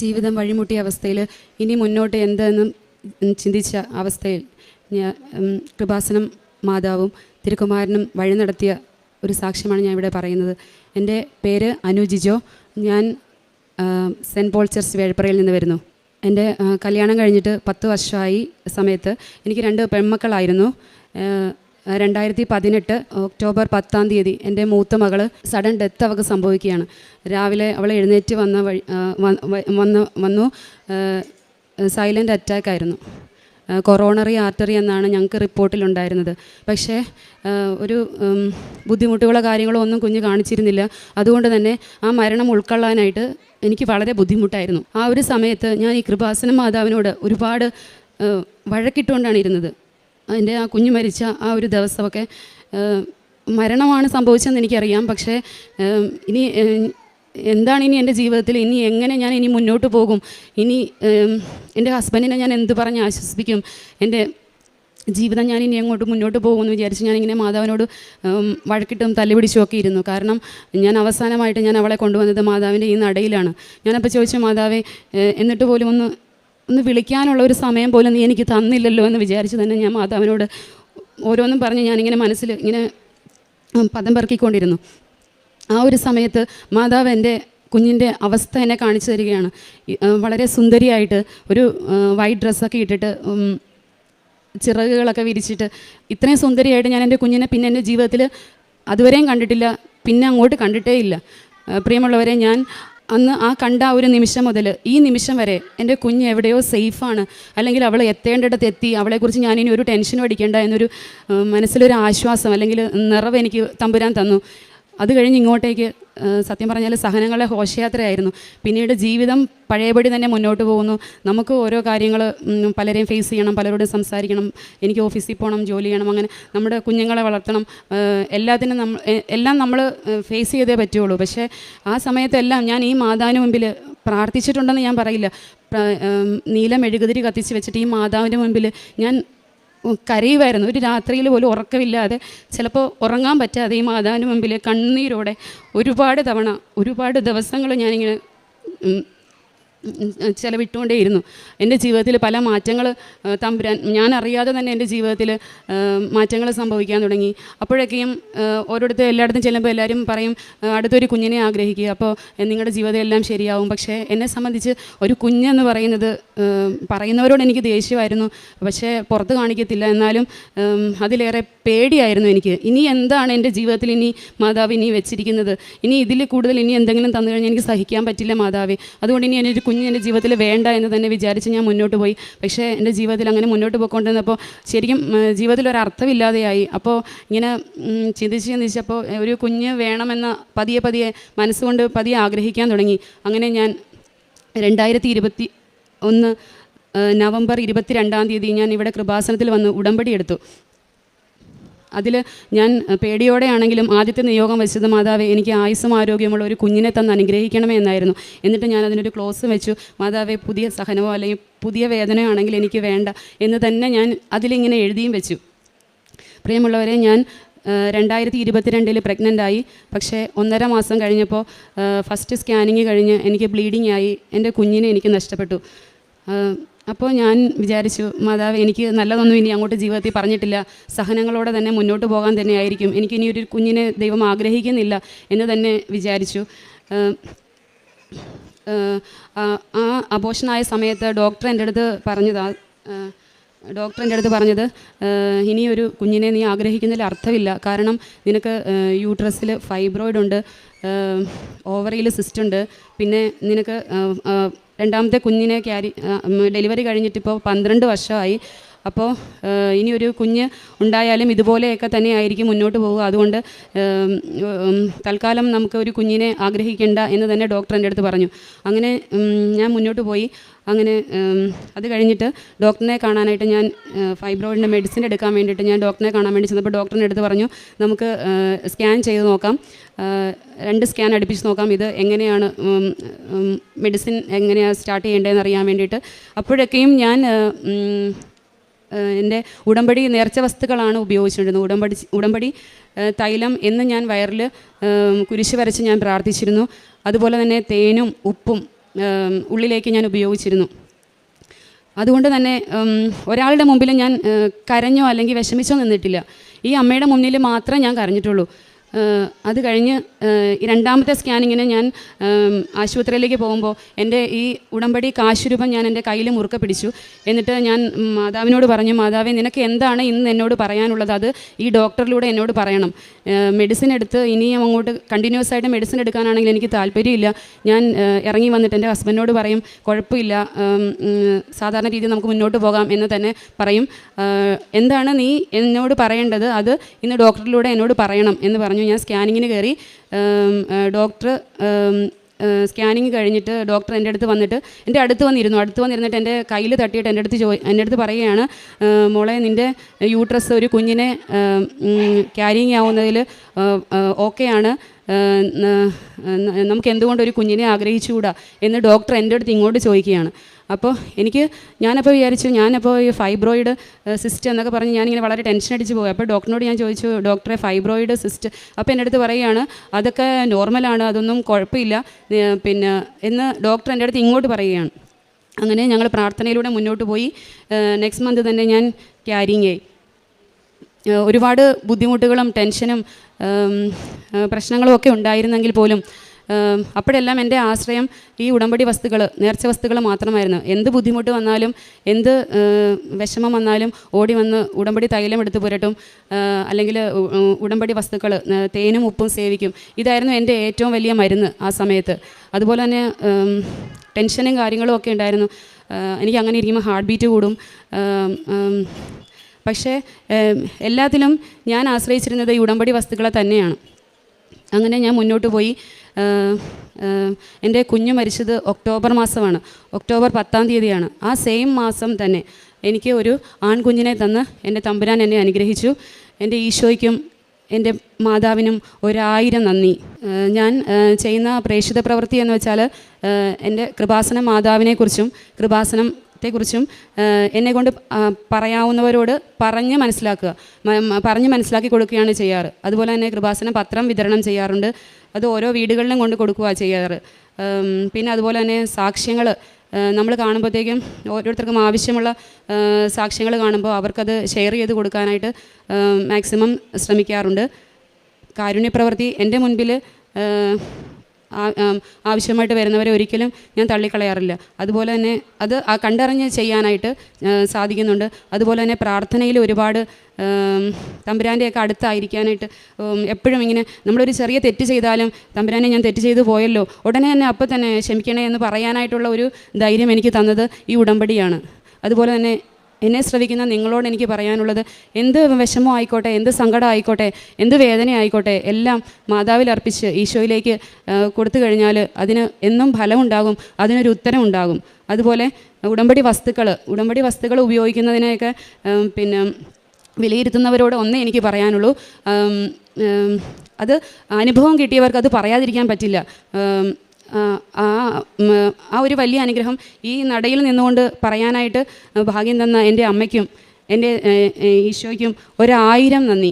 ജീവിതം വഴിമുട്ടിയ അവസ്ഥയിൽ ഇനി മുന്നോട്ട് എന്തെന്നും ചിന്തിച്ച അവസ്ഥയിൽ ഞാൻ കൃപാസനം മാതാവും തിരുക്കുമാരനും വഴി നടത്തിയ ഒരു സാക്ഷ്യമാണ് ഞാൻ ഇവിടെ പറയുന്നത്. എന്റെ പേര് അനു ജിജോ. ഞാൻ സെന്റ് പോൾ ചർച്ച് വേഴപ്പറയിൽ നിന്ന് വരുന്നു. എന്റെ കല്യാണം കഴിഞ്ഞിട്ട് പത്ത് വർഷമായി സമയത്ത് എനിക്ക് രണ്ട് പെൺമക്കളായിരുന്നു. രണ്ടായിരത്തി പതിനെട്ട് ഒക്ടോബർ പത്താം തീയതി എന്റെ മൂത്ത മകൾ സഡൻ ഡെത്ത് അവൾക്ക് സംഭവിക്കുകയാണ്. രാവിലെ അവൾ എഴുന്നേറ്റ് വന്ന വഴി വന്ന വന്ന്. സൈലന്റ് അറ്റാക്ക് ആയിരുന്നു. കൊറോണറി ആർട്ടറി എന്നാണ് ഞങ്ങൾക്ക് റിപ്പോർട്ടിലുണ്ടായിരുന്നത്. പക്ഷേ ഒരു ബുദ്ധിമുട്ടുകളോ കാര്യങ്ങളോ ഒന്നും കുഞ്ഞ് കാണിച്ചിരുന്നില്ല. അതുകൊണ്ട് തന്നെ ആ മരണം ഉൾക്കൊള്ളാനായിട്ട് എനിക്ക് വളരെ ബുദ്ധിമുട്ടായിരുന്നു. ആ ഒരു സമയത്ത് ഞാൻ ഈ കൃപാസന മാതാവിനോട് ഒരുപാട് വഴക്കിട്ടുകൊണ്ടാണ് ഇരുന്നത്. എന്റെ ആ കുഞ്ഞ് മരിച്ച ആ ഒരു ദിവസമൊക്കെ മരണമാണ് സംഭവിച്ചതെന്ന് എനിക്കറിയാം. പക്ഷേ ഇനി എന്താണ് ഇനി എന്റെ ജീവിതത്തിൽ? ഇനി എങ്ങനെ ഞാൻ ഇനി മുന്നോട്ട് പോകും? ഇനി എന്റെ ഹസ്ബൻഡിനെ ഞാൻ എന്ത് പറഞ്ഞ് ആശ്വസിപ്പിക്കും? എന്റെ ജീവിതം ഞാൻ ഇനി എങ്ങോട്ട് മുന്നോട്ട് പോകുമെന്ന് വിചാരിച്ച് ഞാനിങ്ങനെ മാതാവിനോട് വഴക്കിട്ടും തല്ലുപിടിച്ചുമൊക്കെ ഇരുന്നു. കാരണം ഞാൻ അവസാനമായിട്ട് ഞാൻ അവളെ കൊണ്ടുവന്നത് മാതാവിന്റെ ഈ നടയിലാണ്. ഞാനപ്പോൾ ചോദിച്ചു മാതാവേ എന്നിട്ട് പോലും ഒന്ന് ഒന്ന് വിളിക്കാനുള്ള ഒരു സമയം പോലും നീ എനിക്ക് തന്നില്ലല്ലോ എന്ന് വിചാരിച്ച് തന്നെ ഞാൻ മാതാവിനോട് ഓരോന്നും പറഞ്ഞ് ഞാനിങ്ങനെ മനസ്സിൽ ഇങ്ങനെ പദം പെറുക്കിക്കൊണ്ടിരുന്നു. ആ ഒരു സമയത്ത് മാതാവ് എന്റെ കുഞ്ഞിന്റെ അവസ്ഥ എന്നെ കാണിച്ചു തരികയാണ്. വളരെ സുന്ദരിയായിട്ട് ഒരു വൈറ്റ് ഡ്രസ്സൊക്കെ ഇട്ടിട്ട് ചിറകുകളൊക്കെ വിരിച്ചിട്ട് ഇത്രയും സുന്ദരിയായിട്ട് ഞാൻ എന്റെ കുഞ്ഞിനെ പിന്നെ എന്റെ ജീവിതത്തിൽ അതുവരെയും കണ്ടിട്ടില്ല പിന്നെ അങ്ങോട്ട് കണ്ടിട്ടേ ഇല്ല. പ്രിയമുള്ളവരെ ഞാൻ അന്ന് ആ കണ്ട ആ ഒരു നിമിഷം മുതൽ ഈ നിമിഷം വരെ എന്റെ കുഞ്ഞ് എവിടെയോ സേഫാണ്. അല്ലെങ്കിൽ അവൾ എത്തേണ്ടിടത്ത് എത്തി. അവളെക്കുറിച്ച് ഞാനിനി ഒരു ടെൻഷനും അടിക്കേണ്ട എന്നൊരു മനസ്സിലൊരു ആശ്വാസം അല്ലെങ്കിൽ നിറവ് എനിക്ക് തമ്പുരാൻ തന്നു. അത് കഴിഞ്ഞ് ഇങ്ങോട്ടേക്ക് സത്യം പറഞ്ഞാൽ സഹനങ്ങളെ ഘോഷയാത്രയായിരുന്നു. പിന്നീട് ജീവിതം പഴയപടി തന്നെ മുന്നോട്ട് പോകുന്നു. നമുക്ക് ഓരോ കാര്യങ്ങൾ പലരെയും ഫേസ് ചെയ്യണം പലരോടും സംസാരിക്കണം. എനിക്ക് ഓഫീസിൽ പോകണം ജോലി ചെയ്യണം അങ്ങനെ നമ്മുടെ കുഞ്ഞുങ്ങളെ വളർത്തണം. എല്ലാത്തിനും നമ്മൾ എല്ലാം നമ്മൾ ഫേസ് ചെയ്തേ പറ്റുള്ളൂ. പക്ഷേ ആ സമയത്തെല്ലാം ഞാൻ ഈ മാതാവിന് മുമ്പിൽ പ്രാർത്ഥിച്ചിട്ടുണ്ടെന്ന് ഞാൻ പറയില്ല. നീല മെഴുകുതിരി കത്തിച്ച് വെച്ചിട്ട് ഈ മാതാവിന്റെ മുമ്പിൽ ഞാൻ കരയുമായിരുന്നു ഒരു രാത്രിയിൽ പോലും ഉറക്കമില്ലാതെ ചിലപ്പോൾ ഉറങ്ങാൻ പറ്റാതെ ഈ മാതാവിന് മുമ്പിൽ കണ്ണീരോടെ ഒരുപാട് തവണ ഒരുപാട് ദിവസങ്ങൾ ഞാനിങ്ങനെ ചെലവിട്ടുകൊണ്ടേയിരുന്നു. എന്റെ ജീവിതത്തിൽ പല മാറ്റങ്ങൾ തമ്പുരാൻ ഞാൻ അറിയാതെ തന്നെ എന്റെ ജീവിതത്തിൽ മാറ്റങ്ങൾ സംഭവിക്കാൻ തുടങ്ങി. അപ്പോഴൊക്കെയും ഓരോരുത്തർ എല്ലായിടത്തും ചെല്ലുമ്പോൾ എല്ലാവരും പറയും അടുത്തൊരു കുഞ്ഞിനെ ആഗ്രഹിക്കുക. അപ്പോൾ നിങ്ങളുടെ ജീവിതം എല്ലാം ശരിയാവും. പക്ഷേ എന്നെ സംബന്ധിച്ച് ഒരു കുഞ്ഞെന്ന് പറയുന്നത് പറയുന്നവരോട് എനിക്ക് ദേഷ്യമായിരുന്നു. പക്ഷേ പുറത്ത് കാണിക്കത്തില്ല. എന്നാലും അതിലേറെ പേടിയായിരുന്നു എനിക്ക്. ഇനി എന്താണ് എന്റെ ജീവിതത്തിൽ ഇനി മാതാവ് ഇനി വെച്ചിരിക്കുന്നത്? ഇനി ഇതിൽ കൂടുതൽ ഇനി എന്തെങ്കിലും തന്നു കഴിഞ്ഞാൽ എനിക്ക് സഹിക്കാൻ പറ്റില്ല മാതാവേ. അതുകൊണ്ട് ഇനി എന്റെ ഒരു കുഞ്ഞ് എന്റെ ജീവിതത്തിൽ വേണ്ട എന്ന് തന്നെ വിചാരിച്ച് ഞാൻ മുന്നോട്ട് പോയി. പക്ഷേ എന്റെ ജീവിതത്തിൽ അങ്ങനെ മുന്നോട്ട് പോയിക്കൊണ്ടിരുന്നപ്പോൾ ശരിക്കും ജീവിതത്തിൽ ഒരു അർത്ഥമില്ലാതെയായി. അപ്പോൾ ഇങ്ങനെ ചിന്തിച്ച് ചിന്തിച്ചപ്പോൾ ഒരു കുഞ്ഞ് വേണമെന്ന പതിയെ പതിയെ മനസ്സുകൊണ്ട് പതിയെ ആഗ്രഹിക്കാൻ തുടങ്ങി. അങ്ങനെ ഞാൻ രണ്ടായിരത്തി ഇരുപത്തി ഒന്ന് നവംബർ ഇരുപത്തി രണ്ടാം തീയതി ഞാൻ ഇവിടെ കൃപാസനത്തിൽ വന്ന് ഉടമ്പടി എടുത്തു. അതിൽ ഞാൻ പേടിയോടെ ആണെങ്കിലും ആദ്യത്തെ നിയോഗം വെച്ചത് മാതാവേ എനിക്ക് ആയുസ്സും ആരോഗ്യമുള്ള ഒരു കുഞ്ഞിനെ തന്ന് അനുഗ്രഹിക്കണമേ എന്നായിരുന്നു. എന്നിട്ട് ഞാൻ അതിനൊരു ക്ലോസ് വെച്ചു. മാതാവേ പുതിയ സഹനമോ അല്ലെങ്കിൽ പുതിയ വേദനയോ ആണെങ്കിൽ എനിക്ക് വേണ്ട എന്ന് തന്നെ ഞാൻ അതിലിങ്ങനെ എഴുതിയും വെച്ചു. പ്രിയമുള്ളവരെ ഞാൻ രണ്ടായിരത്തി ഇരുപത്തിരണ്ടിൽ പ്രഗ്നന്റ് ആയി പക്ഷേ ഒന്നര മാസം കഴിഞ്ഞപ്പോൾ ഫസ്റ്റ് സ്കാനിങ് കഴിഞ്ഞ് എനിക്ക് ബ്ലീഡിംഗ് ആയി. എന്റെ കുഞ്ഞിനെ എനിക്ക് നഷ്ടപ്പെട്ടു. അപ്പോൾ ഞാൻ വിചാരിച്ചു മാതാവ് എനിക്ക് നല്ലതൊന്നും ഇനി അങ്ങോട്ട് ജീവിതത്തിൽ പറഞ്ഞിട്ടില്ല. സഹനങ്ങളോടെ തന്നെ മുന്നോട്ട് പോകാൻ തന്നെ ആയിരിക്കും. എനിക്ക് ഇനി ഒരു കുഞ്ഞിനെ ദൈവം ആഗ്രഹിക്കുന്നില്ല എന്ന് തന്നെ വിചാരിച്ചു. ആ, അബോഷനായ സമയത്ത് ഡോക്ടർ എന്റെ അടുത്ത് പറഞ്ഞതാ ഡോക്ടർ എന്റെ അടുത്ത് പറഞ്ഞത് "ഏഹ്, ഇനിയൊരു കുഞ്ഞിനെ നീ ആഗ്രഹിക്കുന്നതിൽ അർത്ഥമില്ല. കാരണം നിനക്ക് യൂട്രസിൽ ഫൈബ്രോയിഡ് ഉണ്ട് ഓവറിയിൽ സിസ്റ്റ് ഉണ്ട്. പിന്നെ നിനക്ക് രണ്ടാമത്തെ കുഞ്ഞിനെ ക്യാരി ഡെലിവറി കഴിഞ്ഞിട്ടിപ്പോൾ പന്ത്രണ്ട് വർഷമായി. അപ്പോൾ ഇനി ഒരു കുഞ്ഞ് ഉണ്ടായാലും ഇതുപോലെയൊക്കെ തന്നെ ആയിരിക്കും മുന്നോട്ട് പോവുക അതുകൊണ്ട് തൽക്കാലം നമുക്ക് ഒരു കുഞ്ഞിനെ ആഗ്രഹിക്കേണ്ട എന്ന് തന്നെ ഡോക്ടർ എന്റെ അടുത്ത് പറഞ്ഞു. അങ്ങനെ ഞാൻ മുന്നോട്ട് പോയി. അങ്ങനെ അത് കഴിഞ്ഞിട്ട് ഡോക്ടറിനെ കാണാനായിട്ട് ഞാൻ ഫൈബ്രോയിഡിന്റെ മെഡിസിൻ എടുക്കാൻ വേണ്ടിയിട്ട് ഞാൻ ഡോക്ടറിനെ കാണാൻ വേണ്ടി ചെന്നപ്പോൾ ഡോക്ടറിന്റെ അടുത്ത് പറഞ്ഞു നമുക്ക് സ്കാൻ ചെയ്ത് നോക്കാം. രണ്ട് സ്കാൻ അടുപ്പിച്ച് നോക്കാം. ഇത് എങ്ങനെയാണ് മെഡിസിൻ എങ്ങനെയാണ് സ്റ്റാർട്ട് ചെയ്യേണ്ടതെന്ന് അറിയാൻ വേണ്ടിയിട്ട്. അപ്പോഴൊക്കെയും ഞാൻ എന്റെ ഉടമ്പടി നേർച്ച വസ്തുക്കളാണ് ഉപയോഗിച്ചിരുന്നത് ഉടമ്പടി ഉടമ്പടി തൈലം എന്ന് ഞാൻ വയറിൽ കുരിശ് വരച്ച് ഞാൻ പ്രാർത്ഥിച്ചിരുന്നു. അതുപോലെ തന്നെ തേനും ഉപ്പും ഉള്ളിലേക്ക് ഞാൻ ഉപയോഗിച്ചിരുന്നു. അതുകൊണ്ട് തന്നെ ഒരാളുടെ മുമ്പിൽ ഞാൻ കരഞ്ഞോ അല്ലെങ്കിൽ വിഷമിച്ചോ നിന്നിട്ടില്ല. ഈ അമ്മയുടെ മുന്നിൽ മാത്രമേ ഞാൻ കരഞ്ഞിട്ടുള്ളൂ. അത് കഴിഞ്ഞ് രണ്ടാമത്തെ സ്കാനിങ്ങിന് ഞാൻ ആശുപത്രിയിലേക്ക് പോകുമ്പോൾ എന്റെ ഈ ഉടമ്പടി കാശുരൂപം ഞാൻ എന്റെ കയ്യിൽ മുറുക്ക പിടിച്ചു. എന്നിട്ട് ഞാൻ മാതാവിനോട് പറഞ്ഞു മാതാവേ നിനക്ക് എന്താണ് ഇന്ന് എന്നോട് പറയാനുള്ളത്? അത് ഈ ഡോക്ടറിലൂടെ എന്നോട് പറയണം. മെഡിസിൻ എടുത്ത് ഇനിയും അങ്ങോട്ട് കണ്ടിന്യൂസ് ആയിട്ട് മെഡിസിൻ എടുക്കാനാണെങ്കിൽ എനിക്ക് താല്പര്യമില്ല. ഞാൻ ഇറങ്ങി വന്നിട്ട് എന്റെ ഹസ്ബൻഡിനോട് പറയും കുഴപ്പമില്ല സാധാരണ രീതിയിൽ നമുക്ക് മുന്നോട്ട് പോകാം എന്ന് തന്നെ പറയും. എന്താണ് നീ എന്നോട് പറയേണ്ടത്? അത് ഇന്ന് ഡോക്ടറിലൂടെ എന്നോട് പറയണം എന്ന് പറഞ്ഞു. ഞാൻ സ്കാനിങ്ങിന് കയറി ഡോക്ടർ സ്കാനിങ് കഴിഞ്ഞിട്ട് ഡോക്ടർ എന്റെ അടുത്ത് വന്നിട്ട് എന്റെ അടുത്ത് വന്നിരുന്നു അടുത്ത് വന്നിരുന്നിട്ട് എന്റെ കയ്യിൽ തട്ടിയിട്ട് എന്റെ അടുത്ത് ചോ എന്റെ അടുത്ത് പറയുകയാണ് "ഏഹ്, മോളെ നിന്റെ യൂട്രസ് ഒരു കുഞ്ഞിനെ ക്യാരിങ് ആവുന്നതിൽ ഓക്കെയാണ് നമുക്ക് എന്തുകൊണ്ട് ഒരു കുഞ്ഞിനെ ആഗ്രഹിച്ചുകൂടാ എന്ന് ഡോക്ടർ എന്റെ അടുത്ത് ഇങ്ങോട്ട് ചോദിക്കുകയാണ്. അപ്പോൾ എനിക്ക് ഞാനപ്പോൾ വിചാരിച്ചു ഞാനപ്പോൾ ഈ ഫൈബ്രോയിഡ് സിസ്റ്റ് എന്നൊക്കെ പറഞ്ഞ് ഞാനിങ്ങനെ വളരെ ടെൻഷൻ അടിച്ച് പോയി. അപ്പോൾ ഡോക്ടറിനോട് ഞാൻ ചോദിച്ചു ഡോക്ടറെ ഫൈബ്രോയിഡ് സിസ്റ്റ് അപ്പോൾ എന്റെ അടുത്ത് പറയുകയാണ് അതൊക്കെ നോർമലാണ് അതൊന്നും കുഴപ്പമില്ല പിന്നെ എന്ന് ഡോക്ടർ എന്റെ അടുത്ത് ഇങ്ങോട്ട് പറയുകയാണ്. അങ്ങനെ ഞങ്ങൾ പ്രാർത്ഥനയിലൂടെ മുന്നോട്ട് പോയി. നെക്സ്റ്റ് മന്ത് തന്നെ ഞാൻ ക്യാരിങ് ആയി. ഒരുപാട് ബുദ്ധിമുട്ടുകളും ടെൻഷനും പ്രശ്നങ്ങളും ഒക്കെ ഉണ്ടായിരുന്നെങ്കിൽ പോലും അപ്പോഴെല്ലാം എന്റെ ആശ്രയം ഈ ഉടമ്പടി വസ്തുക്കൾ നേർച്ച വസ്തുക്കൾ മാത്രമായിരുന്നു. എന്ത് ബുദ്ധിമുട്ട് വന്നാലും എന്ത് വിഷമം വന്നാലും ഓടി വന്ന് ഉടമ്പടി തൈലം എടുത്ത് പുരട്ടും അല്ലെങ്കിൽ ഉടമ്പടി വസ്തുക്കൾ തേനും ഉപ്പും സേവിക്കും. ഇതായിരുന്നു എന്റെ ഏറ്റവും വലിയ മരുന്ന് ആ സമയത്ത്. അതുപോലെ തന്നെ ടെൻഷനും കാര്യങ്ങളും ഒക്കെ ഉണ്ടായിരുന്നു. എനിക്ക് അങ്ങനെ ഇരിക്കുമ്പോൾ ഹാർട്ട് ബീറ്റ് കൂടും. പക്ഷേ എല്ലാത്തിലും ഞാൻ ആശ്രയിച്ചിരുന്നത് ഈ ഉടമ്പടി വസ്തുക്കളെ തന്നെയാണ്. അങ്ങനെ ഞാൻ മുന്നോട്ട് പോയി. എന്റെ കുഞ്ഞ് മരിച്ചത് ഒക്ടോബർ മാസമാണ്. ഒക്ടോബർ പത്താം തീയതിയാണ്. ആ സെയിം മാസം തന്നെ എനിക്ക് ഒരു ആൺകുഞ്ഞിനെ തന്ന് എന്റെ തമ്പുരാൻ എന്നെ അനുഗ്രഹിച്ചു. എന്റെ ഈശോയ്ക്കും എന്റെ മാതാവിനും ഒരായിരം നന്ദി. ഞാൻ ചെയ്യുന്ന പ്രേക്ഷിത പ്രവൃത്തി എന്ന് വെച്ചാൽ എന്റെ കൃപാസന മാതാവിനെക്കുറിച്ചും കൃപാസനത്തെക്കുറിച്ചും ഏഹ് എന്നെ കൊണ്ട് പറയാവുന്നവരോട് പറഞ്ഞ് മനസ്സിലാക്കുക. പറഞ്ഞ് മനസ്സിലാക്കി കൊടുക്കുകയാണ് ചെയ്യാറ്. അതുപോലെ തന്നെ കൃപാസന പത്രം വിതരണം ചെയ്യാറുണ്ട്. അത് ഓരോ വീടുകളിലും കൊണ്ട് കൊടുക്കുക ചെയ്യാറ്. പിന്നെ അതുപോലെ തന്നെ സാക്ഷ്യങ്ങൾ നമ്മൾ കാണുമ്പോഴത്തേക്കും ഓരോരുത്തർക്കും ആവശ്യമുള്ള സാക്ഷ്യങ്ങൾ കാണുമ്പോൾ അവർക്കത് ഷെയർ ചെയ്ത് കൊടുക്കാനായിട്ട് മാക്സിമം ശ്രമിക്കാറുണ്ട്. കാരുണ്യപ്രവൃത്തി എന്റെ മുൻപിൽ ആവശ്യമായിട്ട് വരുന്നവരെ ഒരിക്കലും ഞാൻ തള്ളിക്കളയാറില്ല. അതുപോലെ തന്നെ അത് ആ കണ്ടറിഞ്ഞ് ചെയ്യാനായിട്ട് സാധിക്കുന്നുണ്ട്. അതുപോലെ തന്നെ പ്രാർത്ഥനയിൽ ഒരുപാട് തമ്പുരാന്റെയൊക്കെ അടുത്തായിരിക്കാനായിട്ട് എപ്പോഴും ഇങ്ങനെ നമ്മളൊരു ചെറിയ തെറ്റ് ചെയ്താലും തമ്പുരാനെ ഞാൻ തെറ്റ് ചെയ്തു പോയല്ലോ ഉടനെ തന്നെ അപ്പം തന്നെ ക്ഷമിക്കണേ എന്ന് പറയാനായിട്ടുള്ള ഒരു ധൈര്യം എനിക്ക് തന്നത് ഈ ഉടമ്പടിയാണ്. അതുപോലെ തന്നെ എന്നെ ശ്രവിക്കുന്ന നിങ്ങളോട് എനിക്ക് പറയാനുള്ളത് എന്ത് വിഷമം ആയിക്കോട്ടെ എന്ത് സങ്കടം ആയിക്കോട്ടെ എന്ത് വേദന ആയിക്കോട്ടെ എല്ലാം മാതാവിൽ അർപ്പിച്ച് ഈശോയിലേക്ക് കൊടുത്തു കഴിഞ്ഞാൽ അതിന് എന്നും ഫലമുണ്ടാകും അതിനൊരു ഉത്തരം ഉണ്ടാകും അതുപോലെ ഉടമ്പടി വസ്തുക്കൾ ഉടമ്പടി വസ്തുക്കൾ ഉപയോഗിക്കുന്നതിനെയൊക്കെ പിന്നെ വിലയിരുത്തുന്നവരോട് ഒന്നേ എനിക്ക് പറയാനുള്ളൂ. അത് അനുഭവം കിട്ടിയവർക്ക് അത് പറയാതിരിക്കാൻ പറ്റില്ല. ആ ആ ഒരു വലിയ അനുഗ്രഹം ഈ നടയിൽ നിന്നുകൊണ്ട് പറയാനായിട്ട് ഭാഗ്യം തന്ന എന്റെ അമ്മയ്ക്കും എന്റെ ഈശോയ്ക്കും ഒരായിരം നന്ദി.